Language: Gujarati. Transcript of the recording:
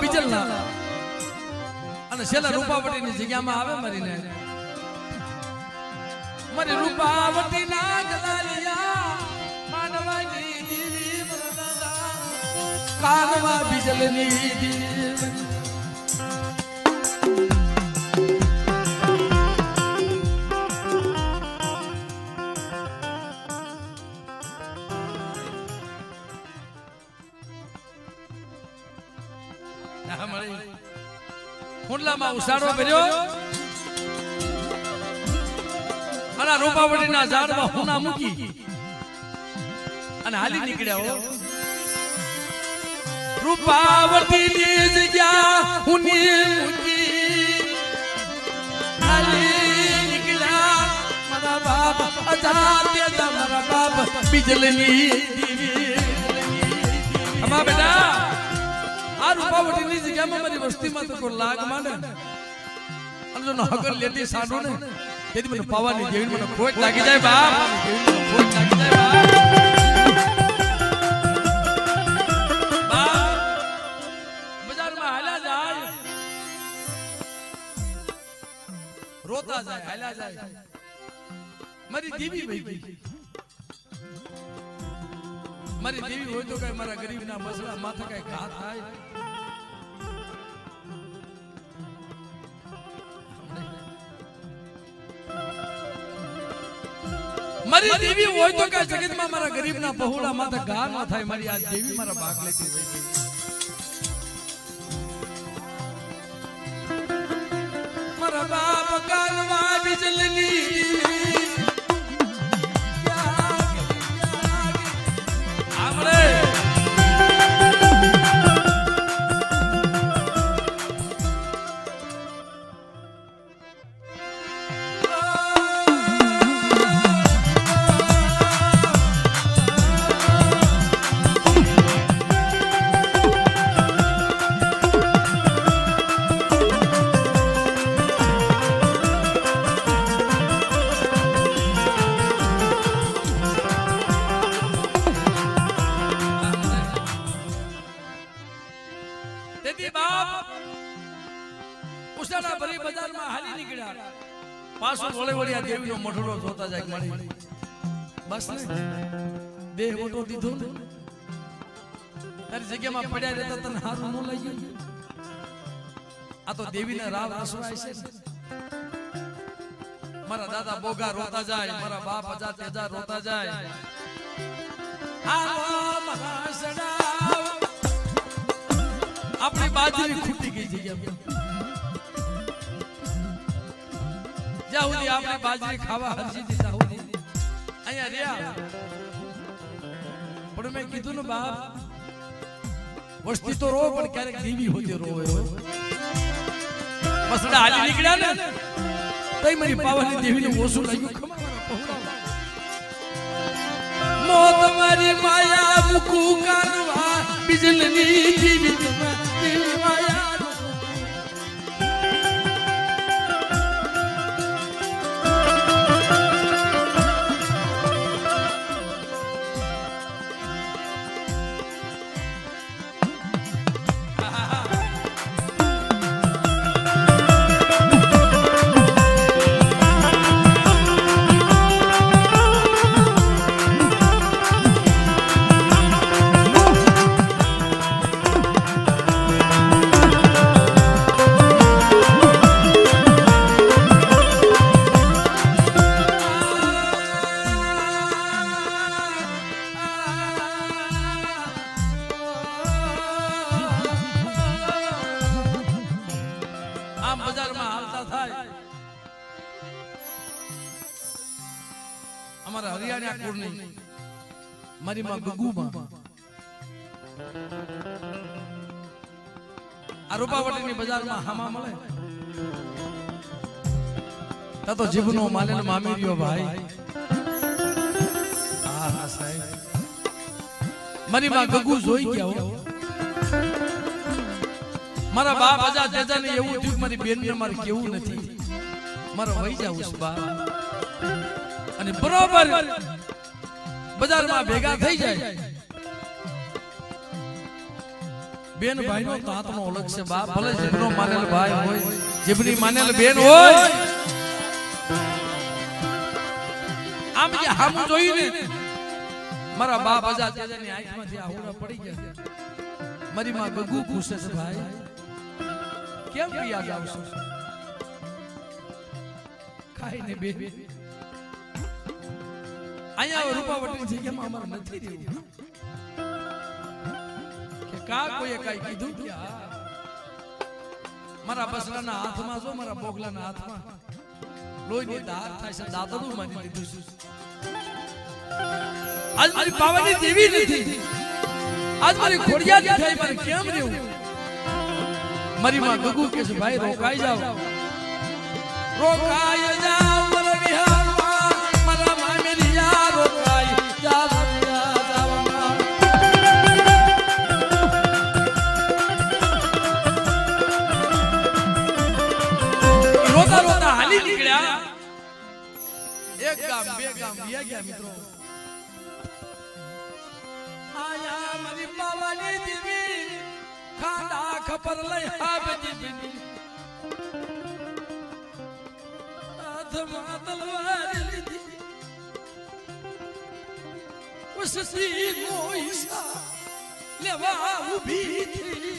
ગામના અને છેલ્લા રૂપાવટીની જગ્યામાં આવે મરીને. મારી રૂપાવટી ના ગલાલિયા માનવાની દીવી મરદાદા કાનવા બીજલની દીવી આ મળી. હુંડલામાં ઉસાડો કર્યો અને રૂપાવટીના ઝાડમાં હુના મૂકી. અને હાલી નીકળ્યા રૂપાવટીની જગ્યા હુની મૂકી. હાલી નીકળ્યા. મારા બાપ અજાત્ય મારા બાપ બીજલની દીવી. અમા બેટા આ રૂપાવટીની જગ્યામાં મારી વસ્તીમાં તો કોઈ લાગ માને ને. અને જો નહકર લેતી સાંડો ને તેથી મને પાવાની જેવી મને ખોટ લાગી જાય બાપ. ખોટ લાગી જાય બાપ. બાપ, બજારમાં હાલ્યા જાય. રોતા જાય હાલ્યા જાય. મારી દીવી વહી ગઈ. મારી દેવી હોય તો કઈ મારા ગરીબના મસલા માથે કઈ ઘા થાય. મારી દેવી હોય તો કઈ જગતમાં મારા ગરીબના બહુડા માથે ગા ન થાય મારી આ દેવી મારા ભાગ લેતી ગઈ મારા બાપ નીકળ્યા. પાછો વળે વળી આ દેવીનો મઠડો જોતા જાય કે બસ ને? દેહ મોટો દીધો ને? તારી જગ્યામાં પડ્યા રહેતા તને હારું ન લાગ્યું? આ તો દેવીના રાવ રસવાય છે મારા દાદા બોગા રોતા જાય મારા બાપ હજાર તેજા રોતા જાય. આપણી બાજરી ખૂટી ગઈ જગ્યા. જ્યાં સુધી આપણે બાજરી ખાવા હરજી દીધા સુધી અહીંયા રહ્યા. પણ મેં કીધું ને, બાપ, વસ્તી તો રો પણ ક્યારેક દેવી હોતી રોવે મસડા હાલી નીકળ્યા ને તઈ મારી પાવાની દેવીને ઓછું લાગ્યું. મોત મારી માયા મુકુ કાનવા, બિજલની જીવિત બજારમાં હાલતા થાય. અમારા હરિયાણા કુળની મારી માં ગગુમાં. આ રૂપાવટીની બજારમાં હામા મળે. તા તો જીભનો માલેલ મામી રહ્યો ભાઈ. હા હા સાહેબ. મારી માં ગગુ જોઈ ગયા મારા બાપ હજા તેજા ને એવું થયું મારી બેન ને મારે કેવું નથી. મારો વહી જાવ બા. અને બરોબર બજારમાં ભેગા થઈ જાય. બેન ભાઈ નો તો હાથમાં ઓળખ છે બાપ ભલે જીભનો માનેલ ભાઈ હોય જીભની માનેલ બેન હોય. આમ જે હામું જોઈને મારા બાપ અજા ની આંખમાંથી આહુડા પડી ગયા. મારી માં ગગુ ખુશ છે ભાઈ. કેમ પિયા જાવ છો? ખાઈને બે અહીંયા રૂપાવટની જગ્યામાં અમારે નથી રહેવું કે કા કોઈએ કાંઈ કીધું? કે મારા બસરાના હાથમાં જો મારા બોગલાના હાથમાં. લોહીની ધાર થાય છે, દાદરું માની લીધું છે. આજ મારી પાવાની દેવી નથી. આજ મારી ખોડિયા થાય મારે કેમ રહેવું? મારી માં ગગુ કે છે ભાઈ રોકાઈ જાવ રોકાઈ જાવ મારા વિહાર મારા મામેરિયા રોકાઈ જાવ રોતા રોતા હાલી નીકળ્યા. એક ગામ બે ગામ બે ગયા મિત્રો. ખબર લઈ હાબજી બની હાથમાં તલવાર લીધી. ઉસસી મોઈસા લેવા ઊભી થી